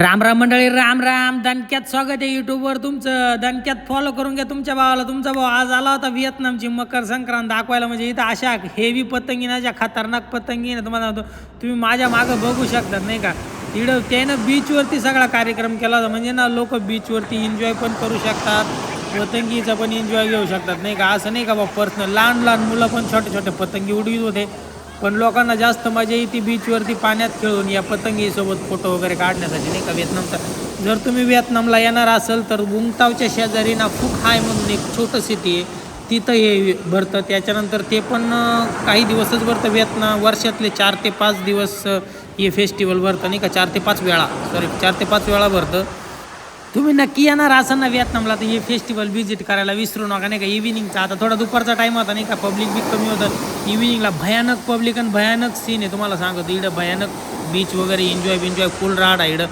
राम राम मंडळी राम राम. दणक्यात स्वागत आहे युट्यूबवर तुमचं. दणक्यात फॉलो करून घ्या तुमच्या भावाला. तुमचा भाऊ आज आला होता व्हिएतनामची मकर संक्रांत दाखवायला. म्हणजे इथं अशा हेवी पतंगी खतरनाक पतंगीनं तुम्हाला तुम्ही माझ्या मागं बघू शकतात नाही का? तिकडं त्यानं बीचवरती सगळा कार्यक्रम केला होता. म्हणजे ना लोक बीचवरती एन्जॉय पण करू शकतात पतंगीचा पण एन्जॉय घेऊ शकतात नाही का? असं नाही का बा पर्सनल लहान लहान मुलं पण छोटे छोटे पतंगी उडवीत होते. पण लोकांना जास्त मजा येते बीचवरती पाण्यात खेळून या पतंगीसोबत फोटो वगैरे काढण्यासाठी नाही का? व्हिएतनामचा. जर तुम्ही व्हिएतनामला येणार असेल तर गुंगतावच्या शेजारी ना खूप हाय म्हणून एक छोटं सिटी आहे. तिथं हे भरतं त्याच्यानंतर ते पण काही दिवसच भरतं. व्हिएतनाम वर्षातले चार ते पाच दिवस हे फेस्टिवल भरतं नाही का? चार ते पाच वेळा सॉरी चार ते पाच वेळा भरतं. तुम्ही नक्की येणार असं ना व्हिएतनामला तर हे फेस्टिवल व्हिजिट करायला विसरू नका नाही का? इव्हिनिंगचा आता थोडा दुपारचा टाईम होता नाही का? पब्लिक बी कमी होतं. इव्हिनिंगला भयानक पब्लिक आणि भयानक सीन आहे. तुम्हाला सांगतो इकडं भयानक बीच वगैरे एन्जॉय बिन्जॉय फुल राहड आहे इकडं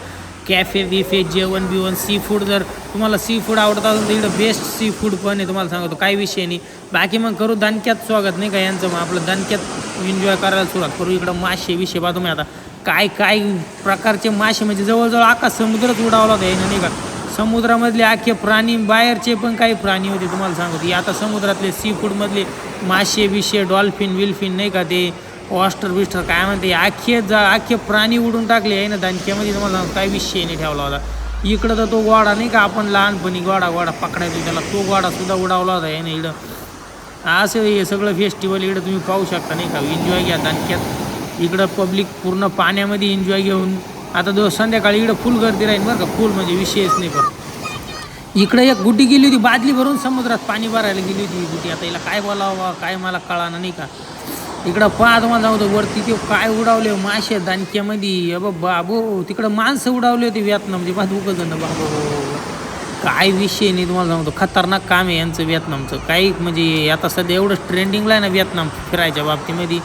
कॅफे बिफे जेवण बिवण सी फूड जर तुम्हाला सी फूड आवडत असेल तर इकडं बेस्ट सी फूड पण आहे. तुम्हाला सांगतो काही विषय नाही. बाकी मग करू दणक्यात स्वागत नाही का? यांचं मग आपलं दणक्यात एन्जॉय करायला सुरुवात करू. इकडं मासे विषय बा तुम्ही आता. काय काय प्रकारचे मासे म्हणजे जवळजवळ आकाश समुद्रच उडावला होता यानं नाही का? समुद्रामधले अख्खे प्राणी बाहेरचे पण काही प्राणी होते तुम्हाला सांगतो. हे आता समुद्रातले सी फूडमधले मासे बिशे डॉल्फिन विल्फिन नाही का ते? ऑस्टर बिस्टर काय म्हणते अख्खे जा अख्खे प्राणी उडून टाकले आहे ना दानक्यामध्ये तुम्हाला सांगतो काही विषय नाही ठेवला होता. इकडं तर तो गोडा नाही का आपण लहानपणी गोडा गोडा पकडायचो त्याला तो गोडासुद्धा उडावला होता ना इकडं. असं हे सगळं फेस्टिवल इकडं तुम्ही पाहू शकता नाही का? एन्जॉय घ्या दानक्यात इकडं पब्लिक पूर्ण पाण्यामध्ये एन्जॉय घेऊन आता दो संध्याकाळी इकडं फुल गर्दी राहील बरं का? फुल म्हणजे विषयच नाही पण इकडं एक गुटी गेली होती बादली भरून समुद्रात पाणी भरायला गेली होती ही आता हिला काय बोलावं काय मला कळाना नाही का? इकडं पाहा तुम्हाला सांगतो वरती ते काय उडावले हो, मासे दानक्यामध्ये अबा बाबो तिकडं माणसं उडावले होते व्हिएतनामचे बा दोघं जण बाबो काय विषय नाही तुम्हाला सांगतो. खतरनाक काम आहे यांचं व्हिएतनामचं. काही म्हणजे आता सध्या एवढंच ट्रेंडिंगला आहे ना व्हिएतनाम फिरायच्या बाबतीमध्ये.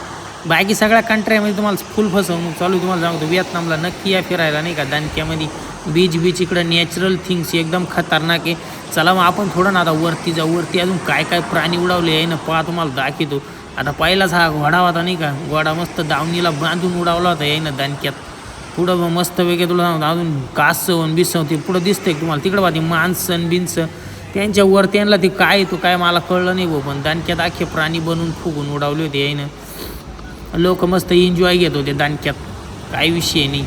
बाकी सगळ्या कंट्र्यामध्ये तुम्हाला फुल फसवणूक चालू आहे. तुम्हाला सांगतो व्हिएतनामला नक्की या फिरायला नाही का दानक्यामध्ये. बीच बीच इकडं नॅचरल थिंग्स एकदम खतरनाक आहे. चला मग आपण थोडं ना आता वरती जाऊ. वरती अजून काय काय प्राणी उडावले आहे ना पहा तुम्हाला दाखवतो. आता पहिलाच हा घोडा होता नाही का घोडा मस्त दावणीला बांधून उडावला होता यानं दानक्यात. पुढं मग मस्त वेगळे तुला सांगतो अजून कासवन बिसव ते पुढं दिसतंय तुम्हाला? तिकडं पाहते माणसं बिनसं. त्यांच्यावर त्यांना ते काय तो काय मला कळलं नाही भाऊ पण दानक्यात अख्खे प्राणी बनवून फुगून उडावले होते यानं लोक मस्त एन्जॉय घेत होते दानक्यात. काही विषय नाही.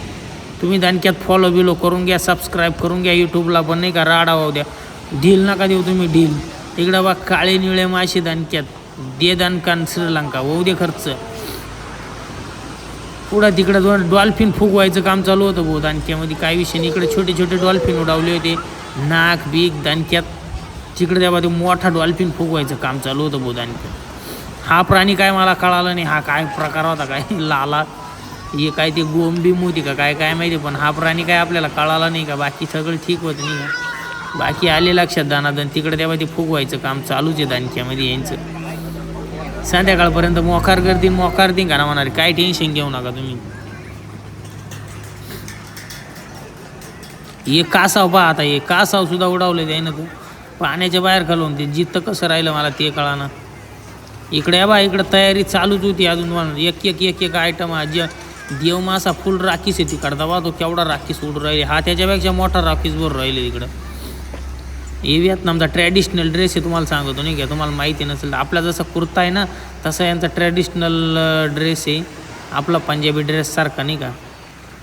तुम्ही दांडक्यात फॉलो बिलो करून घ्या सबस्क्राईब करून घ्या यूट्यूबला पण नाही का राडा वाहू द्या. ढील नका देऊ तुम्ही ढील इकडं बा काळे निळे मासे दांडक्यात दे दानकान श्रीलंका होऊ दे खर्च. पुढं तिकडं दोन डॉल्फिन फुगवायचं काम चालू होतं भाऊ दानक्यामध्ये. काय विषय नाही. इकडे छोटे छोटे डॉल्फिन उडावले होते. नाक बीक दानक्यात. तिकडे तेव्हा ते मोठा डॉल्फिन फुगवायचं काम चालू होतं भाऊ दानक्यात. हा प्राणी काय मला कळाला नाही हा काय प्रकार होता काय लाला हे काय ते गोंबीम होती का काय काय माहिती पण हा प्राणी काय आपल्याला कळाला नाही का? बाकी सगळं ठीक होत नाही का? बाकी आले लक्षात दानादन तिकडे तेव्हा ते फुगवायचं काम चालूच आहे दानक्यामध्ये यांचं. संध्याकाळपर्यंत मोकार करतील मोकार दिन का ना म्हणाले काय टेन्शन घेऊ नका तुम्ही. हे कासाव पहा आता हे कासाव सुद्धा उडावले त्यानं तू. पाण्याच्या बाहेर घालून ते जित्त कसं राहिलं मला ते कळाना. इकडे बा इकडे तयारी चालूच होती अजून मला एक एक एक एक आयटम आज देव मासा फुल राखीस आहे तिकडचा बा तो केवढा राखीस उडून राहिले. हा त्याच्यापेक्षा मोठा राखीस वर राहिले तिकडं हे व्हिएतनामचा ट्रॅडिशनल ड्रेस आहे तुम्हाला सांगतो नाही का? तुम्हाला माहिती नसेल आपला जसा कुर्ता आहे ना तसा यांचा ट्रॅडिशनल ड्रेस आहे. आपला पंजाबी ड्रेससारखा नाही का?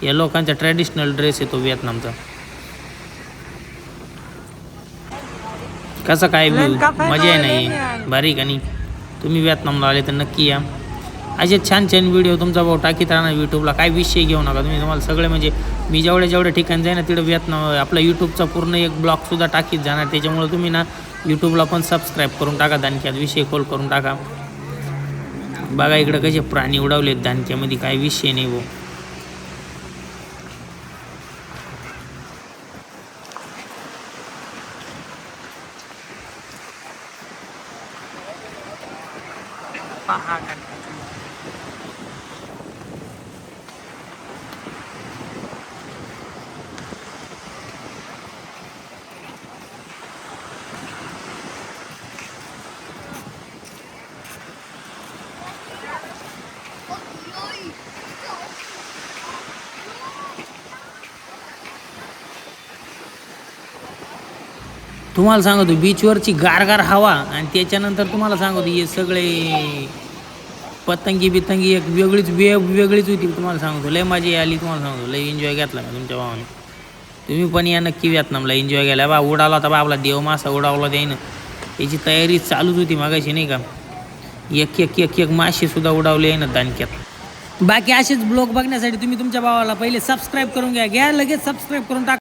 या लोकांचा ट्रॅडिशनल ड्रेस आहे तो व्हिएतनामचा. कसं काय? मजा आहे नाही भारी का नाही? तुम्ही व्हिएतनामला आले तर नक्की या. असे छान छान व्हिडिओ तुमचा भाऊ टाकीत राहणार यूट्यूबला काय विषय घेऊ नका तुम्ही. तुम्हाला सगळे म्हणजे मी जेवढ्या जेवढ्या ठिकाण जाईन ना तिकडे व्हिएतनाम आपला यूट्यूबचा पूर्ण एक ब्लॉगसुद्धा टाकीत जाणार. त्याच्यामुळे तुम्ही ना यूट्यूबला पण सबस्क्राईब करून टाका. दानक्यात विषय खोल करून टाका. बघा इकडं कसे प्राणी उडवलेत दानक्यामध्ये. काय विषय नाही भाऊ. pahangan. तुम्हाला सांगतो बीचवरची गारगार हवा आणि त्याच्यानंतर तुम्हाला सांगतो हे सगळे पतंगी बितंगी एक वेगळीच वे वेगळीच होती तुम्हाला सांगतो. लय मजा आली तुम्हाला सांगतो. लय एन्जॉय घेतला मी तुमच्या भावाने. तुम्ही पण या नक्की व्यातनामला एन्जॉय केला बा उडाला होता बा आपला देव मासा उडावला त्यानं. याची तयारी चालूच होती मागाशी नाही का? एक एक एक एक मासेसुद्धा उडावले आहे ना दानक्यात. बाकी असेच ब्लॉग बघण्यासाठी तुम्ही तुमच्या भावाला पहिले सबस्क्राईब करून घ्या. घ्या लगेच सबस्क्राईब करून टाका.